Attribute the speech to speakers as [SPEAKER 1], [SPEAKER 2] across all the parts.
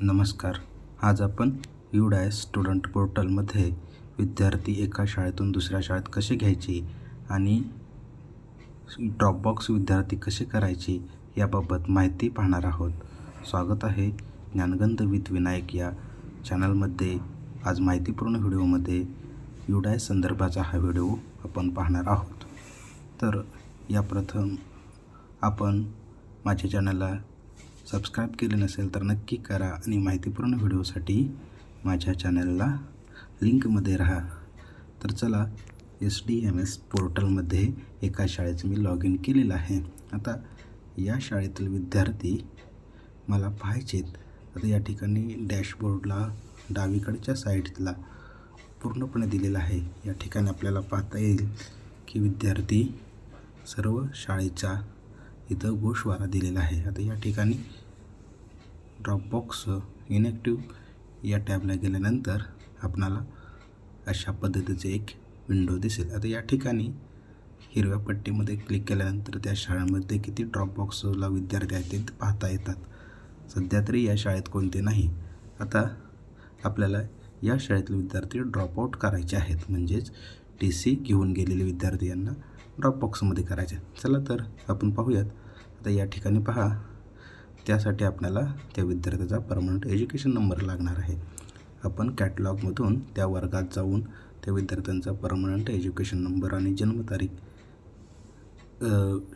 [SPEAKER 1] नमस्कार. आज आपण युडाय स्टुडंट पोर्टलमध्ये विद्यार्थी एका शाळेतून दुसऱ्या शाळेत कसे घ्यायचे आणि ड्रॉपबॉक्स विद्यार्थी कसे करायचे याबाबत माहिती पाहणार आहोत. स्वागत आहे ज्ञानगंध विथ विनायक या चॅनलमध्ये. आज माहितीपूर्ण व्हिडिओमध्ये युडाय संदर्भाचा हा व्हिडिओ आपण पाहणार आहोत. तर या प्रथम आपण माझ्या चॅनलला सबस्क्राईब केले नसेल तर नक्की करा आणि माहितीपूर्ण व्हिडिओसाठी माझ्या चॅनलला लिंकमध्ये राहा. तर चला एस डी एम एस पोर्टलमध्ये एका शाळेचं मी लॉग इन केलेलं आहे. आता या शाळेतील विद्यार्थी मला पाहायचेत आता या ठिकाणी डॅशबोर्डला डावीकडच्या साईडला पूर्णपणे दिलेला आहे. या ठिकाणी आपल्याला पाहता येईल की विद्यार्थी सर्व शाळेचा इथं गोषवारा दिलेला आहे. आता या ठिकाणी ड्रॉपबॉक्स इनॅक्टिव्ह या टॅबला गेल्यानंतर आपणाला अशा पद्धतीचे एक विंडो दिसेल. आता या ठिकाणी हिरव्या पट्टीमध्ये क्लिक केल्यानंतर त्या शाळेमध्ये किती ड्रॉपबॉक्सला विद्यार्थी आहेत ते पाहता येतात. सध्या तरी या शाळेत कोणते नाही. आता आपल्याला या शाळेतले विद्यार्थी ड्रॉपआउट करायचे आहेत. म्हणजेच टी सी घेऊन गेलेले विद्यार्थी यांना ड्रॉप बॉक्समध्ये करायचे. चला तर आपण पाहूयात. आता या ठिकाणी पहा. त्यासाठी आपल्याला त्या विद्यार्थ्याचा परमनंट एज्युकेशन नंबर लागणार आहे. आपण कॅटलॉगमधून त्या वर्गात जाऊन त्या विद्यार्थ्यांचा परमनंट एज्युकेशन नंबर आणि जन्मतारीख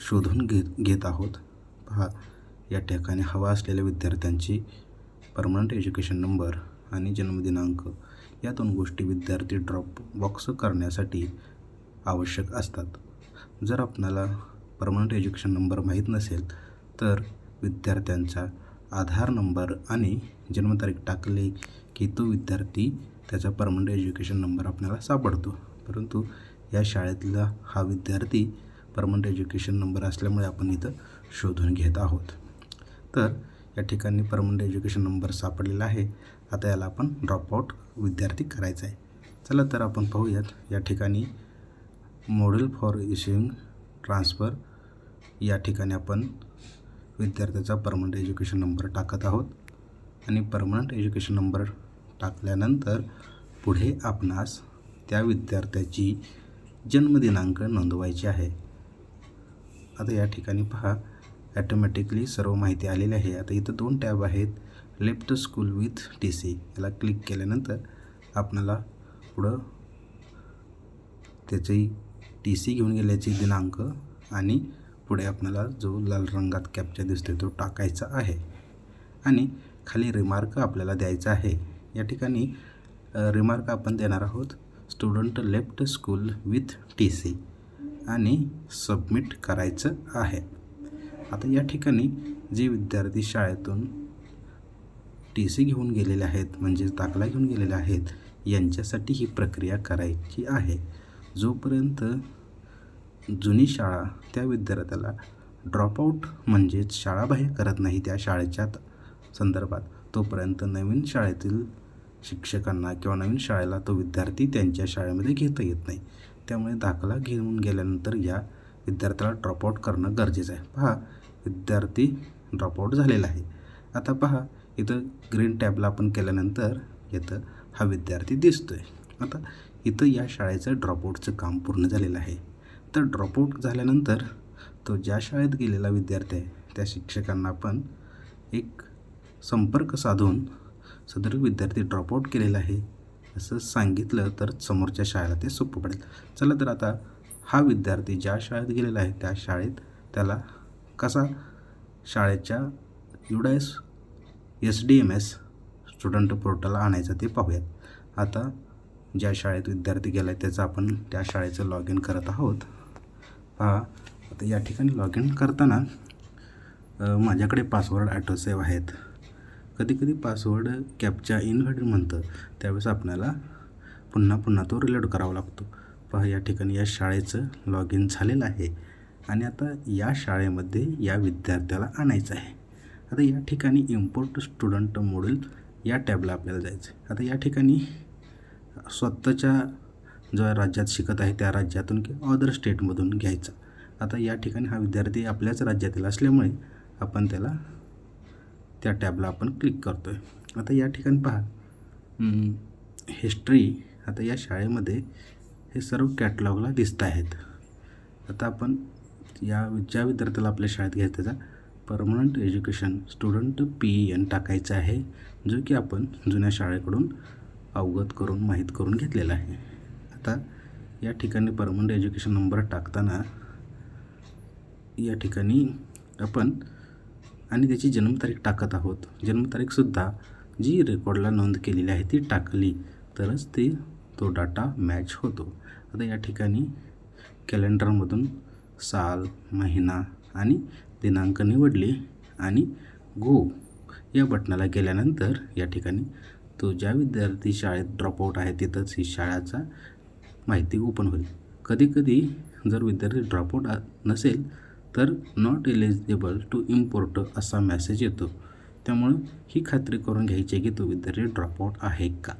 [SPEAKER 1] शोधून घेत घेत आहोत. पहा या ठिकाणी हवा असलेल्या विद्यार्थ्यांची परमनंट एज्युकेशन नंबर आणि जन्मदिनांक या दोन गोष्टी विद्यार्थी ड्रॉप बॉक्स करण्यासाठी आवश्यक असतात. जर आपणाला परमनंट एज्युकेशन नंबर माहीत नसेल तर विद्यार्थ्यांचा आधार नंबर आणि जन्मतारीख टाकले की तो विद्यार्थी त्याचा परमनंट एज्युकेशन नंबर आपल्याला सापडतो. परंतु या शाळेतला हा विद्यार्थी परमनंट एज्युकेशन नंबर असल्यामुळे आपण इथं शोधून घेत आहोत. तर या ठिकाणी परमनंट एज्युकेशन नंबर सापडलेला आहे. आता याला आपण ड्रॉपआउट विद्यार्थी करायचा आहे चला तर आपण पाहूयात या ठिकाणी मॉडेल फॉर इशुईंग ट्रान्सफर या ठिकाणी आपण विद्यार्थ्याचा परमनंट एज्युकेशन नंबर टाकत आहोत. आणि परमनंट एज्युकेशन नंबर टाकल्यानंतर पुढे आपणास त्या विद्यार्थ्याची जन्मदिनांक नोंदवायची आहे. आता या ठिकाणी पहा ॲटोमॅटिकली सर्व माहिती आलेली आहे. आता इथं दोन टॅब आहेत left school with T C याला क्लिक केल्यानंतर आपणाला पुढं त्याची टी सी घेऊन गेल्याची दिनांक आणि पुढे आपल्याला जो लाल रंगात कॅप्चर दिसतोय तो टाकायचा आहे. आणि खाली रिमार्क आपल्याला द्यायचा आहे. या ठिकाणी रिमार्क आपण देणार आहोत student left school with T C आणि सबमिट करायचं आहे. आता या ठिकाणी जे विद्यार्थी शाळेतून टी सी घेऊन गेलेले आहेत म्हणजेच दाखला घेऊन गेलेले आहेत यांच्यासाठी ही प्रक्रिया करायची आहे. जोपर्यंत जुनी शाळा त्या विद्यार्थ्याला ड्रॉपआउट म्हणजेच शाळाबाह्य करत नाही त्या शाळेच्या संदर्भात तोपर्यंत नवीन शाळेतील शिक्षकांना किंवा नवीन शाळेला तो विद्यार्थी त्यांच्या शाळेमध्ये घेता येत नाही. त्यामुळे दाखला घेऊन गेल्यानंतर या विद्यार्थ्याला ड्रॉपआउट करणं गरजेचं आहे. पहा विद्यार्थी ड्रॉपआउट झालेला आहे. आता पहा इथं ग्रीन टॅबला आपण केल्यानंतर इथं हा विद्यार्थी दिसतो आहे आता इथं या शाळेचं ड्रॉपआउटचं काम पूर्ण झालेलं आहे. तर ड्रॉपआउट झाल्यानंतर तो ज्या शाळेत गेलेला विद्यार्थी आहे त्या शिक्षकांना आपण एक संपर्क साधून सदर विद्यार्थी ड्रॉपआउट केलेला आहे असं सांगितलं तर समोरच्या शाळेला ते सोपं पडेल. चला तर आता हा विद्यार्थी ज्या शाळेत गेलेला आहे त्या शाळेत त्याला कसा शाळेच्या UDISE S D M S student portal आणायचं ते पाहूयात. आता ज्या शाळेत विद्यार्थी गेला आहे त्याचं आपण त्या शाळेचं लॉग इन करत आहोत. पहा आता या ठिकाणी लॉग इन करताना माझ्याकडे पासवर्ड ॲटोसेव आहेत. कधी कधी पासवर्ड कॅपच्या इनव्हॅलिड म्हणतं. त्यावेळेस आपल्याला पुन्हा पुन्हा तो रिलोड करावा लागतो. पहा या ठिकाणी या शाळेचं लॉग इन झालेलं आहे. आणि आता या शाळेमध्ये या विद्यार्थ्याला आणायचं आहे. आता या ठिकाणी इम्पोर्ट स्टुडंट मॉड्यूल या टॅबला आपल्याला जायचं आहे आता या ठिकाणी स्वतःच्या जो राज्यात शिकत आहे त्या राज्यातून किंवा अदर स्टेटमधून घ्यायचा. आता या ठिकाणी हा विद्यार्थी आपल्याच राज्यातील असल्यामुळे आपण त्याला त्या टॅबला आपण क्लिक करतो आहे आता या ठिकाणी पहा. हिस्ट्री आता या शाळेमध्ये हे सर्व कॅटलॉगला दिसत आहेत. आता आपण या ज्या विद्यार्थ्याला आपल्या शाळेत घ्यायचं त्याचा permanent education student P N टाकायचा आहे जो की आपण जुन्या शाळेकडून अवगत करून माहीत करून घेतलेला आहे. आता या ठिकाणी परमनंट एज्युकेशन नंबर टाकताना या ठिकाणी आपण आणि त्याची जन्मतारीख टाकत आहोत. जन्मतारीखसुद्धा जी रेकॉर्डला नोंद केलेली आहे ती टाकली तरच ते तो डाटा मॅच होतो. आता या ठिकाणी कॅलेंडरमधून साल महिना आणि दिनांक निवडले आणि गो या बटनाला गेल्यानंतर या ठिकाणी तो ज्या विद्यार्थी शाळेत ड्रॉपआउट आहे तिथंच ही शाळाचा माहिती ओपन होईल. कधीकधी जर विद्यार्थी ड्रॉपआउट नसेल तर नॉट एलिजिबल टू इम्पोर्ट असा मेसेज येतो. त्यामुळं ही खात्री करून घ्यायची आहे की तो विद्यार्थी ड्रॉपआउट आहे का?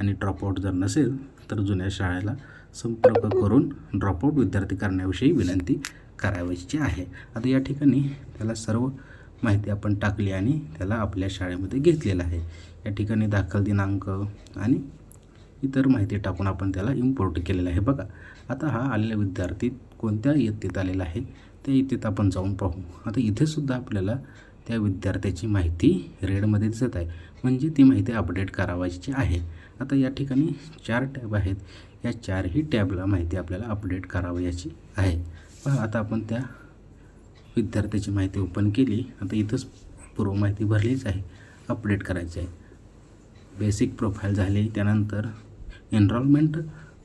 [SPEAKER 1] आणि ड्रॉपआउट जर नसेल तर जुन्या शाळेला संपर्क करून ड्रॉपआउट विद्यार्थी करण्याविषयी विनंती करावयाची आहे. आता या ठिकाणी त्याला सर्व माहिती आपण टाकली आणि त्याला आपल्या शाळेमध्ये घेतलेलं आहे. या ठिकाणी दाखल दिनांक आणि इतर माहिती टाकून आपण त्याला इम्पोर्ट केलेलं आहे. बघा आता हा आलेला विद्यार्थी कोणत्या इयत्तेत आलेला आहे? त्या इयत्तेत आपण जाऊन पाहू. आता इथेसुद्धा आपल्याला त्या विद्यार्थ्याची माहिती रेडमध्ये दिसत आहे. म्हणजे ती माहिती अपडेट करावायची आहे. आता या ठिकाणी चार टॅब आहेत. या चारही टॅबला माहिती आपल्याला अपडेट करावयाची आहे. पहा आता आपण त्या विद्यार्थ्याची माहिती ओपन केली. आता इथंच पूर्व माहिती भरलीच आहे. अपडेट करायची आहे. बेसिक प्रोफाईल झाली. त्यानंतर एनरॉलमेंट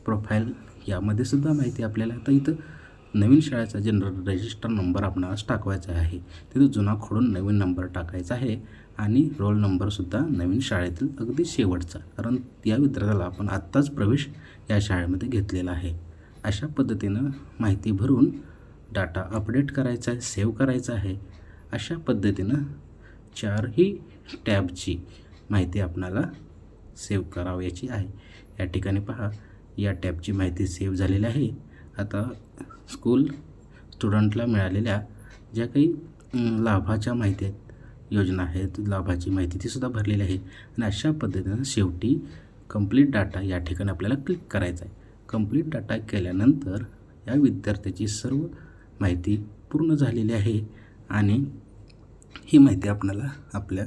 [SPEAKER 1] प्रोफाईल यामध्ये सुद्धा माहिती आपल्याला आता इथं नवीन शाळेचा जनरल रजिस्टर नंबर आपणास टाकवायचा आहे. तिथं जुना खोडून नवीन नंबर टाकायचा आहे. आणि रोल नंबरसुद्धा नवीन शाळेतील अगदी शेवटचा. कारण या विद्यार्थ्याला आपण आत्ताच प्रवेश या शाळेमध्ये घेतलेला आहे. अशा पद्धतीनं माहिती भरून डाटा अपडेट करायचा आहे सेव्ह करायचा आहे अशा पद्धतीनं चारही टॅबची माहिती आपणाला सेव्ह करावयाची आहे. या ठिकाणी पहा या टॅबची माहिती सेव्ह झालेली आहे. आता स्कूल स्टुडंटला मिळालेल्या ज्या काही लाभाच्या माहिती आहेत योजना आहेत लाभाची माहिती तीसुद्धा भरलेली आहे. आणि अशा पद्धतीनं शेवटी कंप्लीट डाटा या ठिकाणी आपल्याला क्लिक करायचा आहे. कंप्लीट डाटा केल्यानंतर या विद्यार्थ्याची सर्व माहिती पूर्ण झालेली आहे आणि ही माहिती आपल्याला आपल्या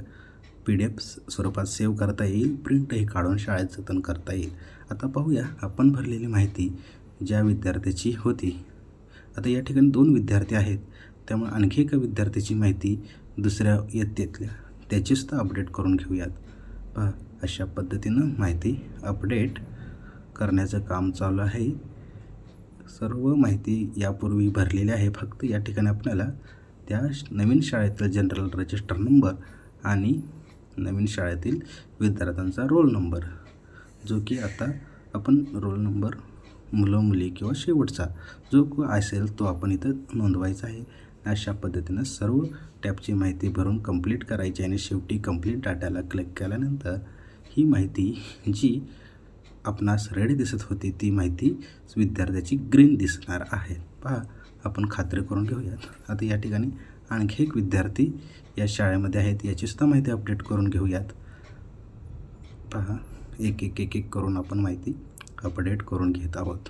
[SPEAKER 1] पी डी एफ स्वरूपात सेव्ह करता येईल प्रिंटही काढून शाळेत जतन करता येईल. आता पाहूया आपण भरलेली माहिती ज्या विद्यार्थ्याची होती. आता या ठिकाणी दोन विद्यार्थी आहेत. त्यामुळे आणखी एका विद्यार्थ्याची माहिती दुसऱ्या इयत्तेतल्या त्याचीसुद्धा अपडेट करून घेऊयात. पहा अशा पद्धतीनं माहिती अपडेट करण्याचं काम चालू आहे. सर्व माहिती यापूर्वी भरलेली आहे. फक्त या ठिकाणी आपल्याला त्या नवीन शाळेतील जनरल रजिस्टर नंबर आणि नवीन शाळेतील विद्यार्थ्यांचा रोल नंबर जो की आता आपण रोल नंबर मुलं मुली किंवा शेवटचा जो असेल तो आपण इथं नोंदवायचा आहे. अशा पद्धतीनं सर्व टॅबची माहिती भरून कंप्लीट करायची आणि शेवटी कंप्लीट डाटाला क्लिक केल्यानंतर ही माहिती जी आपणास रेड दिसत होती ती माहिती विद्यार्थ्याची ग्रीन दिसणार आहे. पहा आपण खात्री करून घेऊयात. आता या ठिकाणी आणखी एक विद्यार्थी या शाळेमध्ये आहेत याचीसुद्धा माहिती अपडेट करून घेऊयात. पहा एक एक एक एक करून आपण माहिती अपडेट करून घेत आहोत.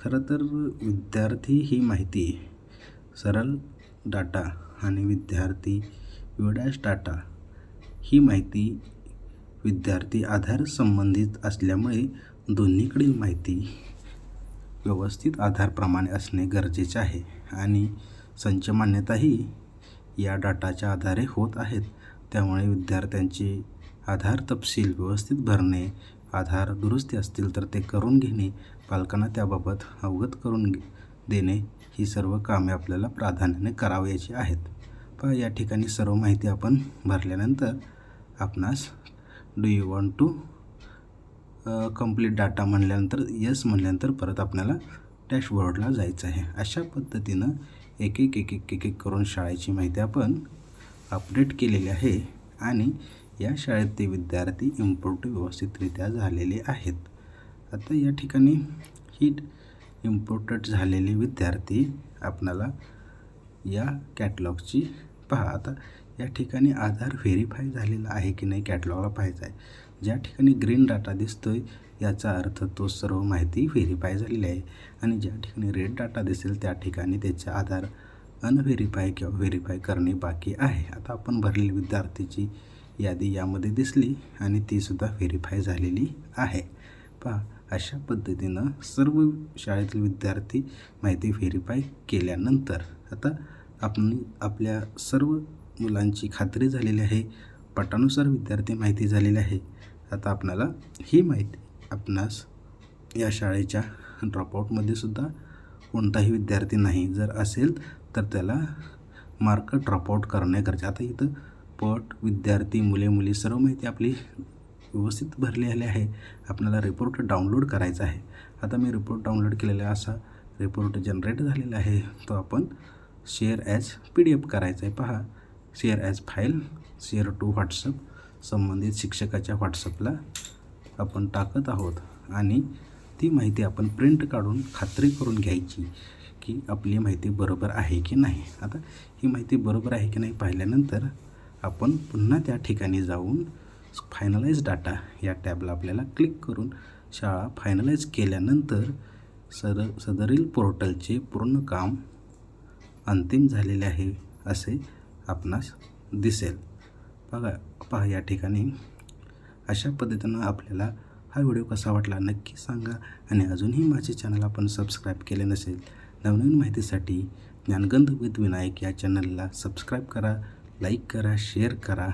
[SPEAKER 1] खरं तर विद्यार्थी ही माहिती सरळ डाटा आणि विद्यार्थी विडॅश डाटा ही माहिती विद्यार्थी आधार संबंधित असल्यामुळे दोन्हीकडील माहिती व्यवस्थित आधारप्रमाणे असणे गरजेचे आहे. आणि संच मान्यताही या डाटाच्या आधारे होत आहेत. त्यामुळे विद्यार्थ्यांचे आधार तपशील व्यवस्थित भरणे आधार दुरुस्ती असतील तर ते करून घेणे पालकांना त्याबाबत अवगत करून देणे ही सर्व कामे आपल्याला प्राधान्याने करावयाची आहेत. पण या ठिकाणी सर्व माहिती आपण भरल्यानंतर आपणास do you want to complete data म्हणल्यानंतर यस म्हणल्यानंतर परत आपल्याला डॅशबोर्डला जायचं आहे. अशा पद्धतीनं एक एक एक एक एक एक करून शाळेची माहिती आपण अपडेट केलेली आहे आणि या शाळेत ते विद्यार्थी इम्पोर्ट व्यवस्थितरित्या झालेले आहेत. आता या ठिकाणी ही इम्पोर्टेड झालेले विद्यार्थी आपणाला या कॅटलॉगची पहा. आता या ठिकाणी आधार व्हेरीफाय झालेला आहे की नाही कॅटलॉगला पाहायचा आहे. ज्या ठिकाणी ग्रीन डाटा दिसतो आहे याचा अर्थ तो सर्व माहिती व्हेरीफाय झालेली आहे. आणि ज्या ठिकाणी रेड डाटा दिसेल त्या ठिकाणी त्याचे आधार अनव्हेरीफाय किंवा व्हेरीफाय करणे बाकी आहे. आता आपण भरलेली विद्यार्थीची यादी यामध्ये दिसली आणि तीसुद्धा व्हेरीफाय झालेली आहे. पहा अशा पद्धतीनं सर्व शाळेतील विद्यार्थी माहिती व्हेरीफाय केल्यानंतर आता आपण आपल्या सर्व मुलांची खात्री झालेली आहे. पटानुसार विद्यार्थी माहिती झालेली आहे. आता आपणाला ही माहिती आपणास या शाळेच्या ड्रॉपआउटमध्ये सुद्धा कोणताही विद्यार्थी नाही. जर असेल तर त्याला मार्क ड्रॉपआउट करणे गरजे आता इथं पट विद्यार्थी मुले मुली सर्व माहिती आपली व्यवस्थित भरली आली आहे. आपल्याला रिपोर्ट डाउनलोड करायचा आहे. आता मी रिपोर्ट डाउनलोड केलेला असा रिपोर्ट जनरेट झालेला आहे. तो आपण share as P D F करायचा आहे. पहा. Share as file share to WhatsApp संबंधित शिक्षकाच्या व्हॉट्सअपला आपण टाकत आहोत. आणि ती माहिती आपण प्रिंट काढून खात्री करून घ्यायची की आपली माहिती बरोबर आहे की नाही. आता ही माहिती बरोबर आहे की नाही पाहिल्यानंतर आपण पुन्हा त्या ठिकाणी जाऊन फायनलाइज डाटा या टॅबला आपल्याला क्लिक करून शाळा फायनलाइज केल्यानंतर सर सदरील पोर्टलचे पूर्ण काम अंतिम झालेले आहे असे आपणास दिसेल. बघा पहा या ठिकाणी. अशा पद्धतीनं आपल्याला हा व्हिडिओ कसा वाटला नक्की सांगा आणि अजूनही माझे चॅनल आपण सबस्क्राईब केले नसेल नवनवीन माहितीसाठी ज्ञानगंध विद विनायक या चॅनलला सबस्क्राईब करा लाईक करा शेअर करा.